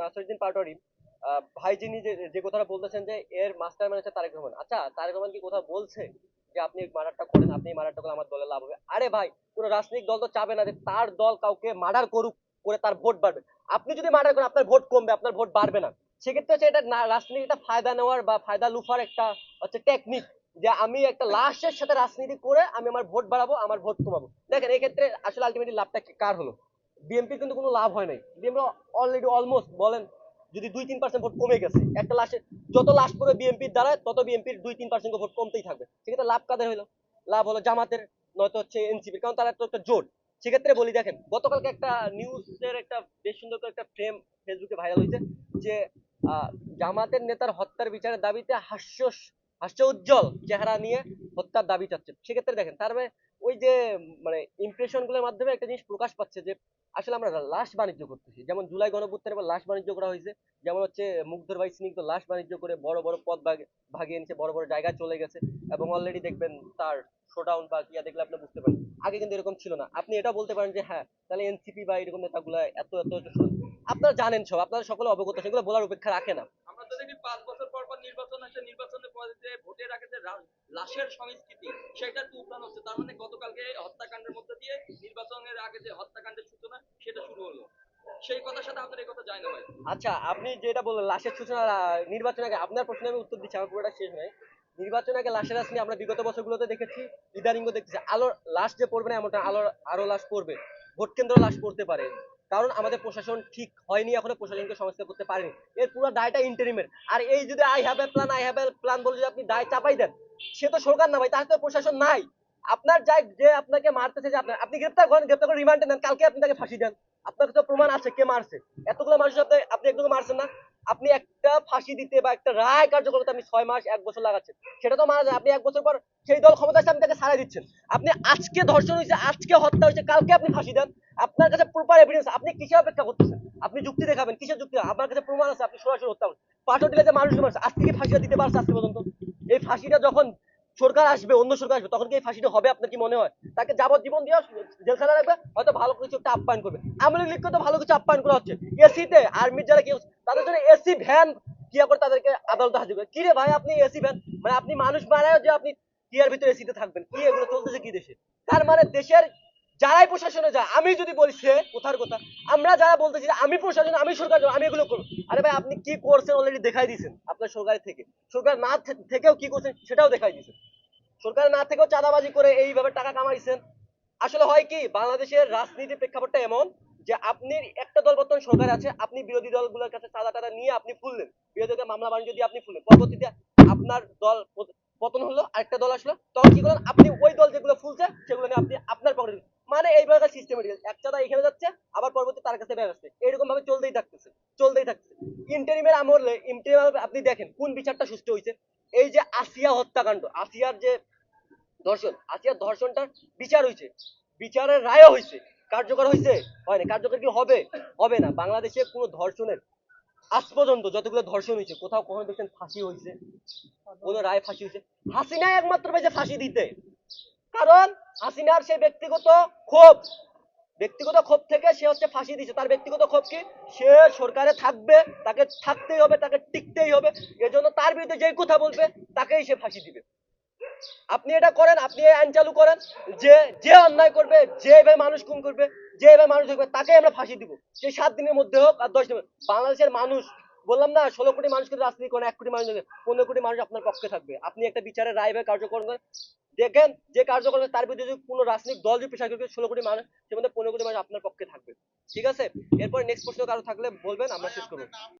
নাসিরুদ্দিন পাটোয়ারি ভাই যিনি যে কথাটা বলতেছেন যে এর মাস্টার ম্যানেজার তারেক রহমান। আচ্ছা তারেক রহমান কি কোথাও বলছে যে আপনি মার্ডারটা করেন, আপনি মার্ডারটা করলে আমার দলের লাভ হবে? আরে ভাই, কোন রাজনৈতিক দল তো চাবে না যে তার দল কাউকে মার্ডার করুক করে তার ভোট বাড়বে। আপনি যদি মার্ডার করেন, আপনার ভোট কমবে, আপনার ভোট বাড়বে না। সেক্ষেত্রে হচ্ছে এটা রাজনীতি একটা ফায়দা নেওয়ার বা ফায়দা লুফার একটা হচ্ছে টেকনিক যে আমি একটা লাশের সাথে রাজনীতি করে আমি আমার ভোট বাড়াবো, আমার ভোট কমাবো। দেখেন, এক্ষেত্রে আসলে আলটিমেটলি লাভটা কার হলো? বিএনপি কিন্তু কোনো লাভ হয় নাই। বিএনপি অলরেডি অলমোস্ট বলেন যদি দুই তিন পার্সেন্ট ভোট কমে গেছে, একটা লাশে যত লাশ পড়ে বিএনপির দ্বারা তত বিএনপির দুই তিন পার্সেন্ট ভোট কমতেই থাকবে। সেক্ষেত্রে লাভ কাদের হলো? লাভ হলো জামাতের, নয়তো হচ্ছে এনসিপির কারণ তারা তো একটা জোট। সেক্ষেত্রে বলি, দেখেন, গতকালকে একটা নিউজের একটা বেশ সুন্দর একটা ফ্রেম ফেসবুকে ভাইরাল হয়েছে যে জামাতের নেতার হত্যার বিচারের দাবিতে হাস্য হাস্য উজ্জ্বল চেহারা নিয়ে হত্যার দাবি চাচ্ছে। সেক্ষেত্রে দেখেন, তার মানে ওই যে মানে ইমপ্রেশনগুলোর মাধ্যমে একটা জিনিস প্রকাশ পাচ্ছে যে আসলে আমরা লাশ বাণিজ্য করতেছি যেমন জুলাই গণপুত্রের এবার লাশ বাণিজ্য করা হয়েছে যেমন হচ্ছে মুগ্ধর ভাই স্নিগ্ধ লাশ বাণিজ্য করে বড় বড় পদ ভাগ- ভাগিয়ে নিচ্ছে বড় বড় জায়গায় চলে গেছে এবং অলরেডি দেখবেন তার শোডাউন বা কিয়া দেখলে আপনি বুঝতে পারেন আগে কিন্তু এরকম ছিল না আপনি এটা বলতে পারেন যে হ্যাঁ তাহলে এনসিপি বা এরকম নেতাগুলা এত এত আপনারা জানেন সব আপনারা সকলে অবগত সেগুলো বলার অপেক্ষা রাখে না আমরা তো পর নির্বাচন আসে নির্বাচনের পরে যে ভোটের আগে যে লাশের সংস্কৃতি, সেটা একটু উত্থান হচ্ছে। তার মানে গতকালকে হত্যাকাণ্ডের মধ্যে দিয়ে নির্বাচনের আগে যে হত্যাকাণ্ডের সূচনা, সেটা শুরু হলো। সেই কথার সাথে আপনার এই কথা যায় না আচ্ছা আপনি যেটা বললেন, লাশের সূচনা নির্বাচন আগে আপনার প্রশ্নে আমি উত্তর দিচ্ছি, আমার পুরোটা শেষ নয়। নির্বাচন আগে লাশের লাশ নিয়ে আমরা বিগত বছরগুলোতে দেখেছি, ইদানিংও দেখতেছি, আলোর লাশ যে পড়বে না, এমনটা আলোর, আরও লাশ পড়বে ভোট কেন্দ্র লাশ পড়তে পারে। কারণ আমাদের প্রশাসন ঠিক হয়নি, এখনও প্রশাসনকে সংস্কার করতে পারেনি। এর পুরো দায়টা ইন্টারিমের আর এই যদি I have a plan I have a plan বলে যদি আপনি দায় চাপাই দেন, সে তো সরকার না ভাই তার তো প্রশাসন নাই। আপনার যাই যে আপনাকে মারতেছে, যে আপনার আপনি গ্রেপ্তার করেন গ্রেপ্তার করে রিমান্ডে নেন, কালকে আপনি তাকে ফাঁসি দেন। আপনার তো প্রমাণ আছে, কে মারছে? এতগুলো মানুষ আপনি আপনি একদম মারছেন না। আপনি একটা ফাঁসি দিতে বা একটা রায় কার্যকর করতে আপনি ছয় মাস, এক বছর লাগাচ্ছেন। সেটা তো মারা যায়। আপনি এক বছর পর সেই দল ক্ষমতা আসছে, আপনি তাকে সারাই দিচ্ছেন। আপনি আজকে ধর্ষণ হয়েছে, আজকে হত্যা হয়েছে, কালকে আপনি ফাঁসি দেন। আপনার কাছে প্রপার এভিডেন্স আপনি কিসে অপেক্ষা করতেছেন? আপনি যুক্তি দেখাবেন, কিসের যুক্তি? আপনার কাছে প্রমাণ আছে, আপনি সরাসরি হত্যা করছেন। দিলে যে মানুষ মারছে। আজকে কি ফাঁসিটা দিতে পারছে আজকে পর্যন্ত। এই ফাঁসিটা যখন সরকার আসবে, অন্য সরকার আসবে, তখন কি এই ফাঁসিটা হবে? আপনার কি মনে হয়? তাকে যাবজ্জীবন দিয়ে জেলখানা রাখবে? হয়তো ভালো কিছু একটা আপ্যায়ন করবে। আমলি লিখকে তো ভালো কিছু আপ্যায়ন করা হচ্ছে। এসিতে, আর্মির যারা কি তাদের জন্য এসি ভ্যান কিয়া করে তাদেরকে আদালতে হাজির করে। কি রে ভাই, আপনি এসি ভ্যান মানে আপনি মানুষ মারায় যে আপনি কিয়ার ভিতরে এসিতে থাকবেন? কি এগুলো চলতেছে কি দেশে? তার মানে দেশের যারাই প্রশাসনে যায়, আমি যদি বলি সে কোথার কথা, আমরা যারা বলতেছি আমি প্রশাসন, আমি সরকার আমি এগুলো করব। আরে ভাই, আপনি কি করছেন অলরেডি দেখাই দিয়েছেন আপনার সরকারের থেকে। সরকার না থেকেও কি করছেন সেটাও দেখাই দিয়েছেন। সরকার না থেকেও চাঁদাবাজি করে এইভাবে টাকা কামাইছেন। আসলে হয় কি, বাংলাদেশের রাজনীতির প্রেক্ষাপটটা এমন যে আপনি একটা দল বর্তমান সরকার আছে, আপনি বিরোধী দলগুলোর কাছে চাঁদা টাদা নিয়ে আপনি ফুললেন বিরোধী দলের মামলা বাণিজ্য দিয়ে আপনি ফুললেন পরবর্তীতে আপনার দল পতন হলো, আরেকটা দল আসলো। তখন কি করেন আপনি ওই দল যেগুলো ফুলছে সেগুলো নিয়ে আপনি আপনার পকেটে। মানে এইভাবে সিস্টেমেটিক এক চাঁদা এখানে যাচ্ছে, আবার পরবর্তী তার কাছে বের আসছে। এরকম ভাবে চলতেই থাকতেছে চলতেই থাকতেছে। ইন্টারিমের আমলে ইন্টারিম আপনি দেখেন কোন বিচারটা সুষ্ঠু হয়েছে। এই যে আসিয়া হত্যাকাণ্ড, আসিয়ার যে ধর্ষণ, আসিয়ার ধর্ষণটার বিচার হয়েছে। বিচারের রায়ও হয়েছে। কার্যকর হয়েছে হয়নি কার্যকর কি হবে? হবে না। বাংলাদেশে কোনো ধর্ষণের আজ পর্যন্ত যতগুলো ধর্ষণ হয়েছে কোথাও কখনো দেখছেন ফাঁসি হয়েছে কোনো রায় ফাঁসি হয়েছে হাসিনা একমাত্র পেয়েছে ফাঁসি দিতে। কারণ হাসিনার সে ব্যক্তিগত ক্ষোভ ব্যক্তিগত ক্ষোভ থেকে সে হচ্ছে ফাঁসি দিচ্ছে তার ব্যক্তিগত ক্ষোভ কি? সে সরকারে থাকবে, তাকে থাকতেই হবে, তাকে টিকতেই হবে। এজন্য তার বিরুদ্ধে যেই কথা বলবে, তাকেই সে ফাঁসি দিবে। আপনি এটা করেন, আপনি এই আইন চালু করেন, যে যে অন্যায় করবে, যে এভাবে মানুষ খুন করবে, যে এভাবে মানুষ দেখবে তাকে আমরা ফাঁসি দিব। সেই সাত দিনের মধ্যে হোক আর দশ দিনের বাংলাদেশের মানুষ, বললাম না, ষোলো কোটি মানুষ কিন্তু রাজনীতি করেন এক কোটি মানুষ পনেরো কোটি মানুষ আপনার পক্ষে থাকবে। আপনি একটা বিচারের রায় বা কার্যকর করেন, দেখেন যে কার্যকর তার বিরুদ্ধে যদি কোনো রাজনৈতিক দল যদি পেশা করবে ষোলো কোটি মানুষ, সে মধ্যে পনেরো কোটি মানুষ আপনার পক্ষে থাকবে। ঠিক আছে? এরপরে নেক্সট প্রশ্ন কারও থাকলে বলবেন, আমরা শেষ করব।